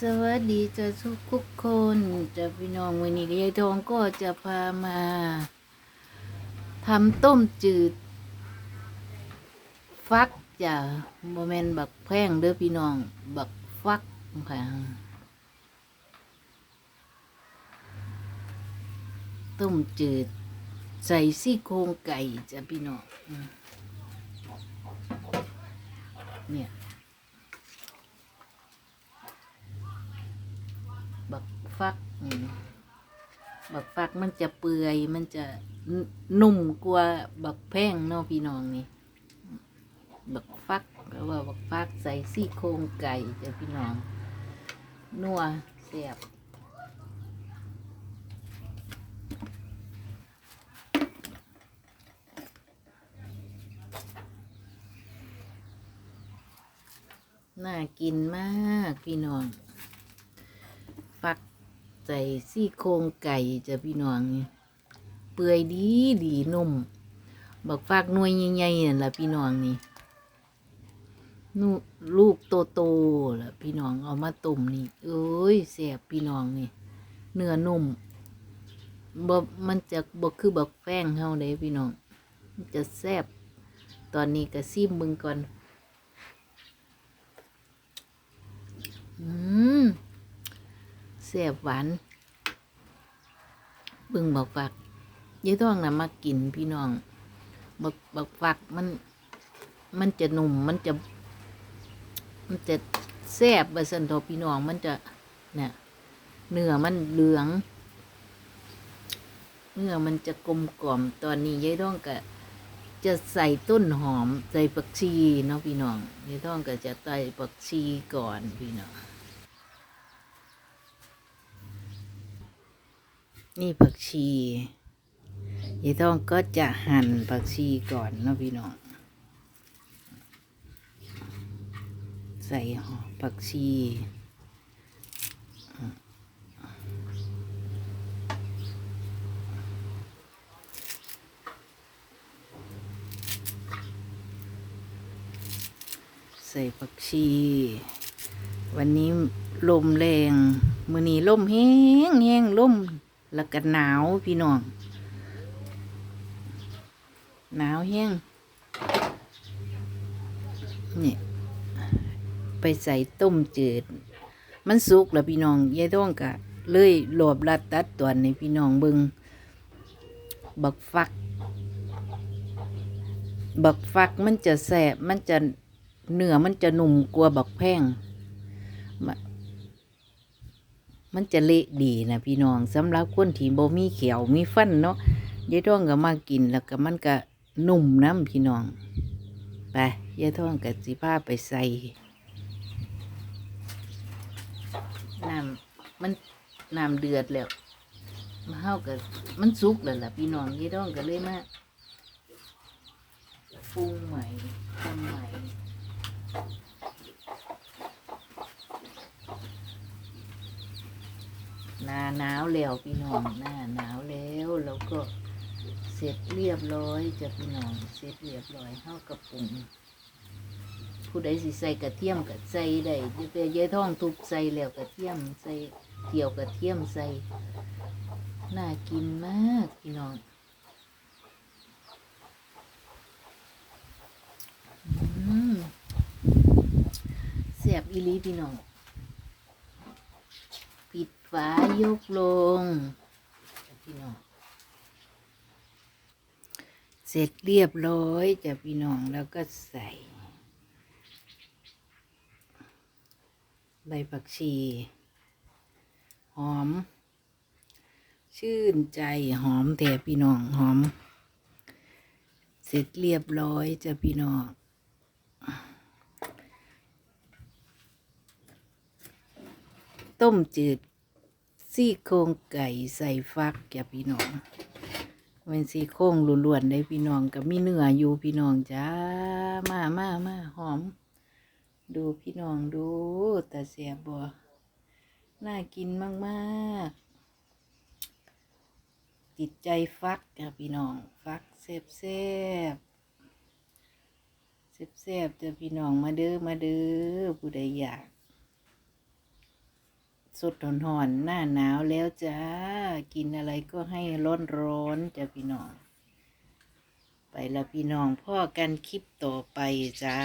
สวัสดีจ้าทุกทุกคนจะพี่น้องวันนี้ยายทองก็จะพามาทำต้มจืด ฟักจ้ะโมเมนบักแพงเด้อพี่น้อง บักฟักค่ะต้มจืด ใส่ซี่โครงไก่จ้ะพี่น้องเนี่ย บัก ฟักนี่บักฟักมันจะเปื่อย มันจะนนุ่มกว่าบักแพงเนาะพี่น้องนี่ บักฟักก็ว่าบักฟักใส่ซี่โครงไก่จ้ะพี่น้อง นัวแซ่บน่ากินมากพี่น้อง ฟัก ใส่ซี่โครงไก่จะพี่น้องนี่เปื่อยดีดีนุ่มบักฟักนวยใหญ่ๆนั่นล่ะพี่น้องนี่นูลูกโตๆล่ะพี่น้องเอามาตุ่มนี่เอ้ยแซ่บพี่น้องนี่ เนื้อนุ่มบมันจะบ่คือบักแป้งเฮาเด้พี่น้องจะแซ่บตอนนี้ก็ซิมมึงก่อน อืม ซ่บหวานบิ่งบอกฝักยายท้องนะมากินพี่น้องบักบักฝักมัน มันจะหนุ่มมันจะ มันจะแซ่บบอร์เซนโทพี่น้องมันจะเนี่ยเนื้อมันเหลืองเนื้อมันจะกลมกล่อมตอนนี้ยายท้องก็จะใส่ต้นหอมใส่ผักชีเนาะพี่น้องยายท้องก็จะใส่ผักชีก่อนพี่น้อง นี่ผักชียายต้องก็จะหั่นผักชีก่อนเนาะพี่น้อง ใส่หอมผักชีใส่ผักชี วันนี้ลมแรง มือนี้ลมแห้งแห้งลม แล้วก็หนาวพี่น้อง หนาวแห้งนี่ไปใส่ต้มจืด มันสุกแล้วพี่น้องยายท้องกะเลยหลบรัดตัดตัวในพี่น้องเบิงบักฟัก บักฟักมันจะแสบมันจะเนื้อมันจะหนุ่มกว่าบักแพง มันจะเละดีนะพี่น้องสำหรับคนที่บ่มีเขียวมีฟันเนาะยายท้องก็มากินแล้วก็มันก็นุ่มน้ำพี่น้อง ไปยายท้องกับสิพาไปใส่น้ำมันน้ำเดือดแล้วมาเฮากับมันสุกแล้วล่ะพี่น้องยายท้องก็เลยมาปรุงใหม่ทำใหม่ หนาวแล้วพี่น้องหน้าหนาวแล้วแล้วก็เสร็จเรียบร้อยจะพี่น้องเสร็จเรียบร้อยเข้ากระปุงผู้ใดสิใส่กระเทียมกับใส่ได้แต่ยายท่องทุบใส่แล้วกระเทียมใส่เกี่ยวกระเทียมใส่น่ากินมากพี่น้องอืมแซ่บอีลีพี่น้อง ฝายกลง พี่น้อง เสร็จเรียบร้อยจ้ะพี่น้องแล้วก็ใส่ ใบผักชี หอม ชื่นใจหอมแต่พี่น้องหอม เสร็จเรียบร้อยจ้ะพี่น้องต้มจืด ซี่โครงไก่ใส่ฟักจ้ะพี่น้องเป็นซี่โครงล้วนๆได้พี่น้องกับมีเนื้ออยู่พี่น้องจ้ามามามาหอม ดูพี่น้องดูแต่เสียบัวน่ากินมากๆ ติดใจฟักจ้ะพี่น้อง ฟักแซ่บแซ่บแซ่บจ้ะพี่น้องมาเด้อมาเด้อผู้ใดอยาก สดหอนๆหน้าหนาวแล้วจ้า กินอะไรก็ให้ร้อนๆจ้ะพี่น้อง ไปละพี่น้องพ่อกันคลิปต่อไปจ้า